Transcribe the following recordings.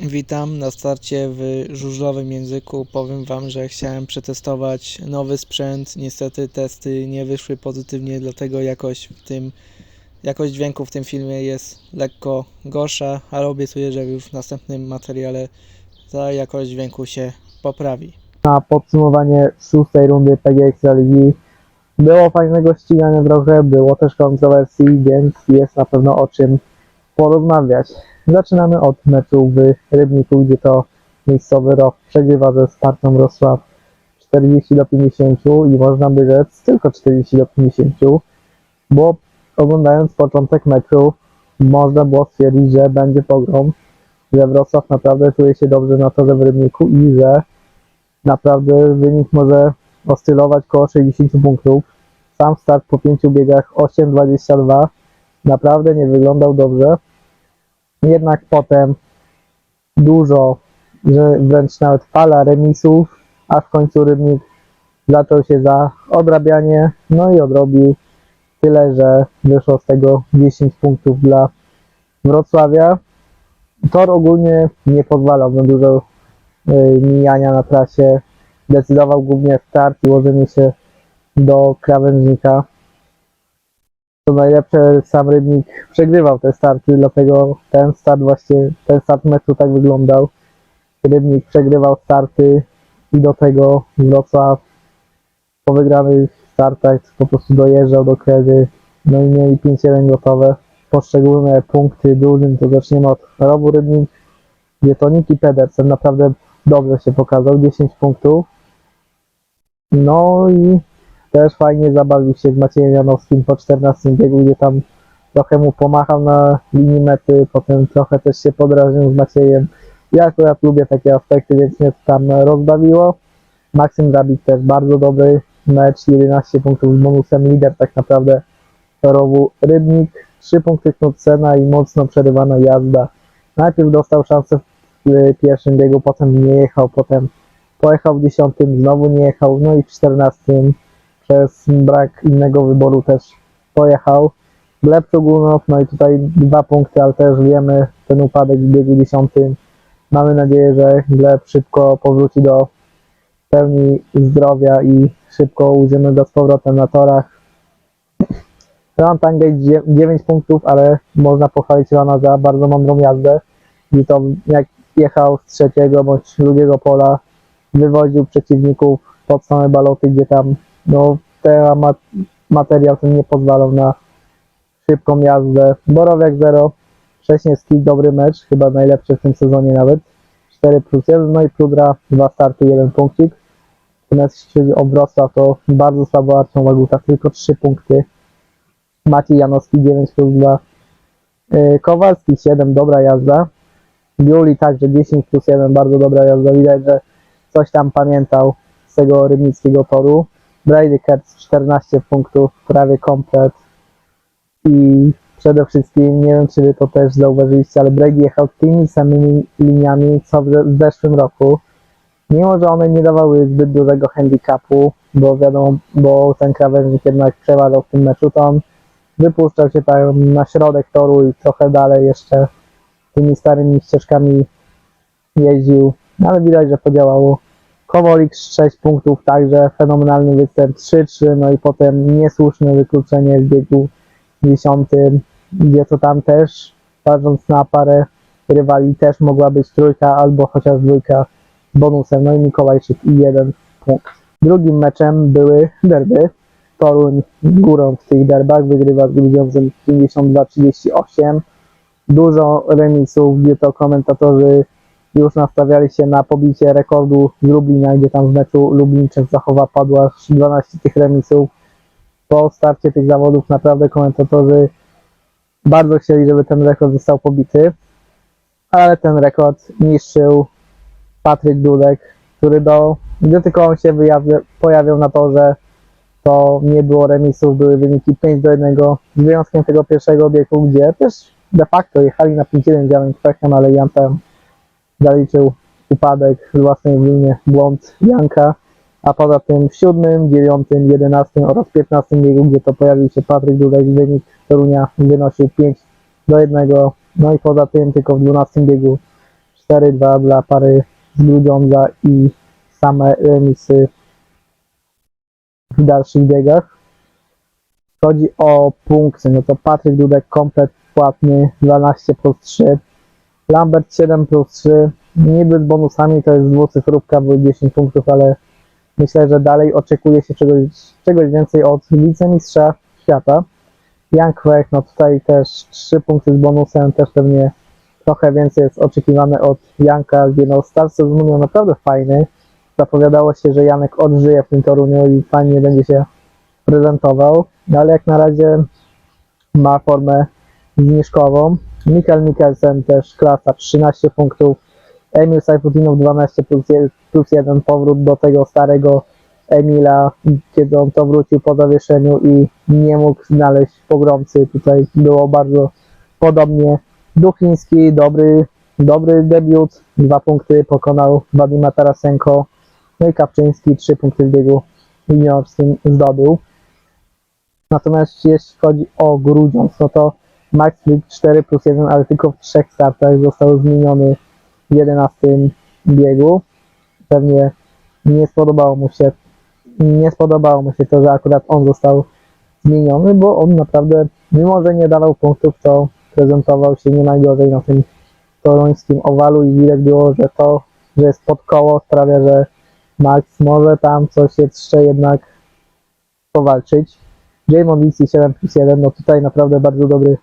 Witam na starcie w żużlowym języku. Powiem Wam, że chciałem przetestować nowy sprzęt. Niestety testy nie wyszły pozytywnie, dlatego jakość w tym jakość dźwięku w tym filmie jest lekko gorsza, ale obiecuję, że już w następnym materiale ta jakość dźwięku się poprawi. na podsumowanie szóstej rundy PGX Ligi. Było fajnego ścigania trochę, było też kontrowersji, więc jest na pewno o czym porozmawiać. Zaczynamy od meczu w Rybniku, gdzie to miejscowy ROW przegrywa ze Spartą Wrocław 40 do 50 i można by rzec tylko 40 do 50, bo oglądając początek meczu można było stwierdzić, że będzie pogrom, że Wrocław naprawdę czuje się dobrze na torze w Rybniku i że naprawdę wynik może oscylować koło 60 punktów. Sam start po 5 biegach 8.22 naprawdę nie wyglądał dobrze. Jednak potem dużo, wręcz nawet fala remisów, a w końcu Rybnik zaczął się za odrabianie, no i odrobił tyle, że wyszło z tego 10 punktów dla Wrocławia. Tor ogólnie nie pozwalał na dużo y, mijania na trasie. Decydował głównie start i łożenie się do krawężnika. Najlepsze, sam Rybnik przegrywał te starty, dlatego ten start właśnie, ten start meczu tak wyglądał. Rybnik przegrywał starty i do tego Wrocław po wygranych startach po prostu dojeżdżał do kredy. No i mieli 5-1 gotowe. Poszczególne punkty drużyn to zaczniemy od Rowu Rybnik, gdzie to Niki Pedersen naprawdę dobrze się pokazał, 10 punktów. No i też fajnie zabawił się z Maciejem Janowskim po 14 biegu, gdzie tam trochę mu pomachał na linii mety, potem trochę też się podrażnił z Maciejem. Ja akurat lubię takie aspekty, więc mnie tam rozbawiło. Maksym Rabik też bardzo dobry mecz, 11 punktów z bonusem, lider tak naprawdę torowu Rybnik, 3 punkty Knudsena i mocno przerywana jazda. Najpierw dostał szansę w pierwszym biegu, potem nie jechał, potem pojechał w dziesiątym, znowu nie jechał, no i w czternastym przez brak innego wyboru też pojechał. Gleb Czogunow, no i tutaj dwa punkty, ale też wiemy ten upadek w biegu dziesiątym. Mamy nadzieję, że Gleb szybko powróci do pełni zdrowia i szybko ujrzymy go z powrotem na torach. Ron Tangate 9 punktów, ale można pochwalić Rona za bardzo mądrą jazdę. I to jak jechał z trzeciego bądź drugiego pola, wywoził przeciwników pod same baloty, gdzie tam no, ten ma materiał ten nie pozwalał na szybką jazdę. Borowiak 0, Wcześniewski dobry mecz, chyba najlepszy w tym sezonie nawet. 4 plus 1, no i Prudra 2 starty, 1 punkcik. Natomiast jeśli chodzi o Wrocław, to bardzo słabo Arcią Łaguta, tylko 3 punkty. Maciej Janowski 9 plus 2. Yy, Kowalski 7, dobra jazda. Biuli także 10 plus 1, bardzo dobra jazda. Widać, że coś tam pamiętał z tego rybnickiego toru. Brady Kertz 14 punktów, prawie komplet. I przede wszystkim, nie wiem czy wy to też zauważyliście, ale Brady jechał tymi samymi liniami co w zeszłym roku. Mimo, że one nie dawały zbyt dużego handicapu, bo wiadomo, bo ten krawężnik jednak przeważał w tym meczu, to on wypuszczał się tam na środek toru i trochę dalej jeszcze tymi starymi ścieżkami jeździł, no ale widać, że podziałało. Kowolik 6 punktów, także fenomenalny występ 3-3, no i potem niesłuszne wykluczenie w biegu 10, gdzie to tam też, patrząc na parę rywali, też mogła być trójka albo chociaż dwójka bonusem, no i Mikołajczyk i jeden punkt. Drugim meczem były derby. Toruń górą w tych derbach wygrywa z Grudziądzem 52-38 dużo remisów, gdzie to komentatorzy już nastawiali się na pobicie rekordu z Lublina, gdzie tam w meczu Lublińczyk zachowa padło aż 12 tych remisów. Po starcie tych zawodów naprawdę komentatorzy bardzo chcieli, żeby ten rekord został pobity, ale ten rekord niszczył Patryk Dudek, który do, gdy tylko on się wyjawia, pojawiał na torze, to nie było remisów, były wyniki 5 do 1, z wyjątkiem tego pierwszego biegu, gdzie też de facto jechali na 5-1 z Janem Kwechem, ale Jan tam zaliczył upadek własnej linie, błąd Janka, a poza tym w siódmym, dziewiątym, jedenastym oraz piętnastym biegu, gdzie to pojawił się Patryk Dudek, wynik Torunia wynosił 5 do 1, no i poza tym tylko w dwunastym biegu 4-2 dla pary z Grudziądza i same remisy w dalszych biegach. Chodzi o punkty, no to Patryk Dudek komplet płatny 12 plus 3, Lambert 7 plus 3, niby z bonusami to jest dwucyfrówka, bo 10 punktów, ale myślę, że dalej oczekuje się czegoś, czegoś więcej od wicemistrza świata. Jan Kwek, no tutaj też 3 punkty z bonusem, też pewnie trochę więcej jest oczekiwane od Janka, no start sezonu miał naprawdę fajny. Zapowiadało się, że Janek odżyje w tym Toruniu i fajnie będzie się prezentował, no ale jak na razie ma formę zniżkową. Mikael Mikkelsen też klasa 13 punktów, Emil Sajfutinow 12 plus 1, plus 1 powrót do tego starego Emila, kiedy on to wrócił po zawieszeniu i nie mógł znaleźć pogromcy. Tutaj było bardzo podobnie. Duchiński, dobry, dobry debiut, dwa punkty, pokonał Wadima Tarasenko. No i Kapczyński, trzy punkty w biegu juniorskim zdobył. Natomiast jeśli chodzi o Grudziądz, no to Max Flick 4 plus 1, ale tylko w trzech startach został zmieniony w 11 biegu. Pewnie nie spodobało mu się nie spodobało mu się to, że akurat on został zmieniony, bo on naprawdę, mimo że nie dawał punktów, to prezentował się nie najgorzej na tym toruńskim owalu i widać było, że to, że jest pod koło sprawia, że Max może tam coś jeszcze jednak powalczyć. Jamon Lisi 7 plus 1, no tutaj naprawdę bardzo dobry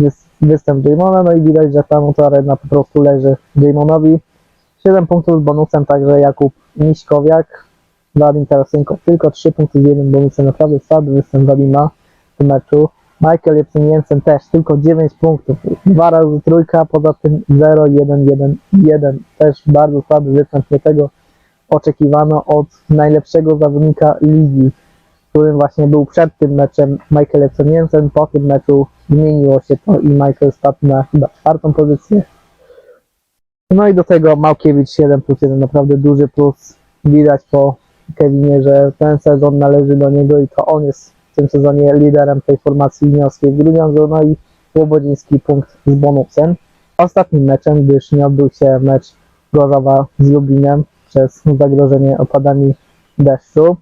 wys- występ Jamona, no i widać, że tam to arena po prostu leży Jamonowi. 7 punktów z bonusem, także Jakub Miśkowiak, Wadim Tarasenko tylko 3 punkty z jednym bonusem, naprawdę słaby występ Wadima w tym meczu. Michael Jepsen Jensen też tylko 9 punktów, dwa razy trójka, poza tym 0, 1, 1, 1. Też bardzo słaby występ, nie tego oczekiwano od najlepszego zawodnika ligi, którym właśnie był przed tym meczem Michael Jepsen Jensen. Po tym meczu zmieniło się to i Michael spadł na chyba czwartą pozycję. No i do tego Małkiewicz 7 plus 1, naprawdę duży plus. Widać po Kevinie, że ten sezon należy do niego i to on jest w tym sezonie liderem tej formacji juniorskiej w Grudziądzu, no i Łobodziński punkt z bonusem. Ostatnim meczem, gdyż nie odbył się mecz Gorzowa z Lublinem przez zagrożenie opadami deszczu.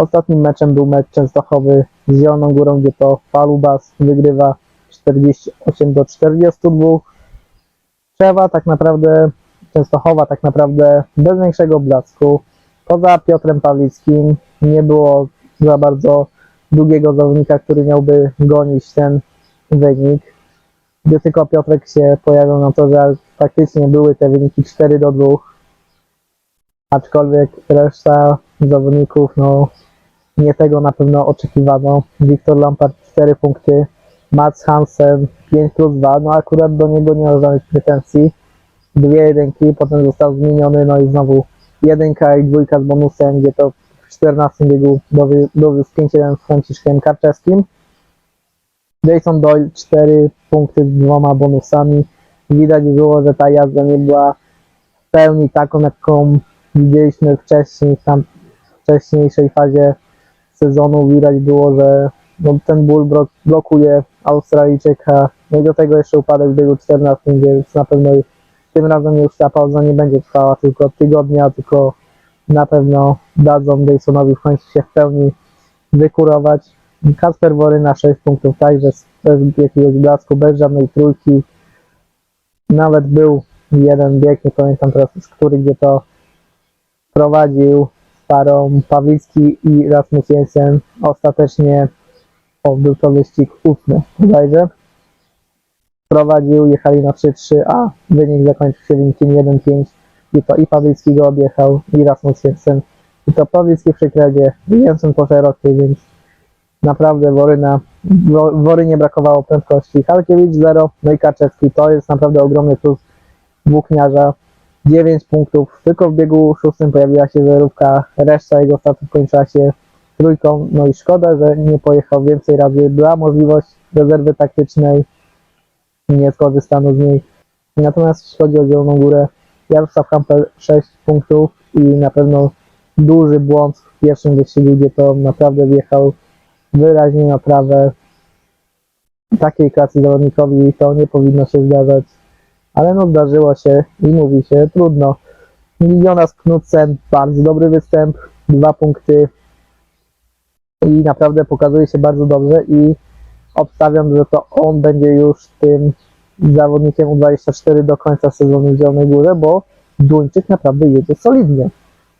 Ostatnim meczem był mecz Częstochowy z Zieloną Górą, gdzie to Falubas wygrywa 48 do 42. Trzewa tak naprawdę, Częstochowa tak naprawdę bez większego blasku. Poza Piotrem Pawlickim nie było za bardzo drugiego zawodnika, który miałby gonić ten wynik. Gdy tylko Piotrek się pojawił na to, że faktycznie były te wyniki 4 do 2. Aczkolwiek reszta zawodników, no nie tego na pewno oczekiwano. Wiktor Lampard 4 punkty, Mats Hansen 5 plus 2, no akurat do niego nie ma żadnych pretensji. Dwie jedynki, potem został zmieniony, no i znowu jedynka i dwójka z bonusem, gdzie to w 14 biegu dowi- dowiózł 5-1 z Franciszkiem Karczewskim. Jason Doyle 4 punkty z dwoma bonusami. Widać było, że ta jazda nie była w pełni taką, jaką widzieliśmy wcześniej, w tam wcześniejszej fazie sezonu. Widać było, że no, ten ból blokuje Australijczyka. No i do tego jeszcze upadek w biegu 14, więc na pewno tym razem już ta pauza nie będzie trwała tylko tygodnia, tylko na pewno dadzą Daysonowi w końcu się w pełni wykurować. Kasper Woryna 6 punktów także bez jakiegoś blasku, bez żadnej trójki. Nawet był jeden bieg, nie pamiętam teraz z który, gdzie to prowadził parą Pawlicki i Rasmus Jensen. Ostatecznie o, był to wyścig ósmy bodajże prowadził, jechali na 3-3, a wynik zakończył się wynikiem 1-5 i to i Pawlicki go objechał i Rasmus Jensen i to Pawlicki w przekredzie Jensen po szerokiej, więc naprawdę Woryna, Wo- Worynie brakowało prędkości. Halkiewicz 0, no i Kaczewski, to jest naprawdę ogromny plus włókniarza. 9 punktów, tylko w biegu szóstym pojawiła się zerówka, reszta jego statów kończyła się trójką, no i szkoda, że nie pojechał więcej razy. Była możliwość rezerwy taktycznej, nie skorzystano z niej. Natomiast jeśli chodzi o Zieloną Górę, Jarosław Hampel 6 punktów i na pewno duży błąd w pierwszym wyścigu, gdzie to naprawdę wjechał wyraźnie na trawę. Takiej klasy zawodnikowi to nie powinno się zdarzać. Ale no zdarzyło się i mówi się, trudno. Jonas Knudsen, bardzo dobry występ, dwa punkty i naprawdę pokazuje się bardzo dobrze i obstawiam, że to on będzie już tym zawodnikiem U24 do końca sezonu w Zielonej Górze, bo Duńczyk naprawdę jedzie solidnie.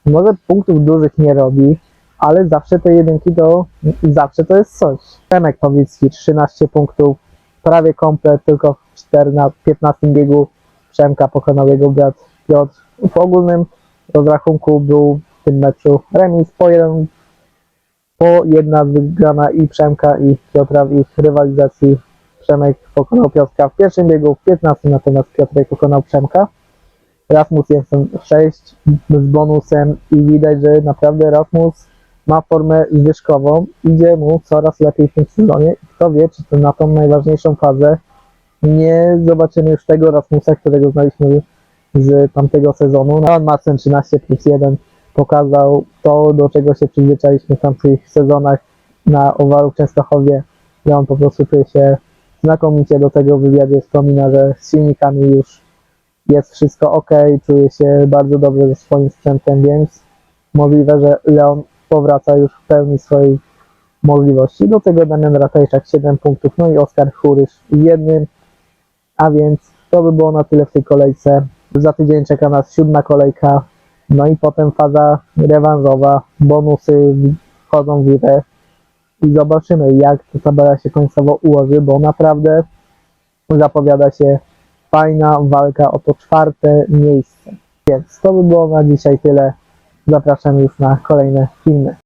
Może punktów dużych nie robi, ale zawsze te jedynki to zawsze to jest coś. Przemek Pawlicki 13 punktów, prawie komplet, tylko w 14, 15 biegu Przemka pokonał jego brat Piotr. W ogólnym rozrachunku był w tym meczu remis po jeden po jedna wygrana i Przemka i Piotra w ich rywalizacji. Przemek pokonał Piotrka w pierwszym biegu, w 15 natomiast Piotrek pokonał Przemka. Rasmus Jensen 6 z bonusem i widać, że naprawdę Rasmus ma formę zwyżkową, idzie mu coraz lepiej w tym sezonie. Kto wie, czy to na tą najważniejszą fazę nie zobaczymy już tego Rasmusa, którego znaliśmy z tamtego sezonu. No, Madsen 13 plus 1 pokazał to, do czego się przyzwyczailiśmy w tamtych sezonach na Owalu w Częstochowie, że on po prostu czuje się znakomicie do tego w wywiadzie. Wspomina, że z silnikami już jest wszystko ok, czuje się bardzo dobrze ze swoim sprzętem, więc możliwe, że Leon powraca już w pełni swojej możliwości. Do tego Damian Ratajczak 7 punktów, no i Oskar Churysz jednym, a więc to by było na tyle w tej kolejce. Za tydzień czeka nas siódma kolejka, no i potem faza rewanżowa, bonusy wchodzą w grę i zobaczymy jak ta tabela się końcowo ułoży, bo naprawdę zapowiada się fajna walka o to czwarte miejsce. Więc to by było na dzisiaj tyle. Zapraszam już na kolejne filmy.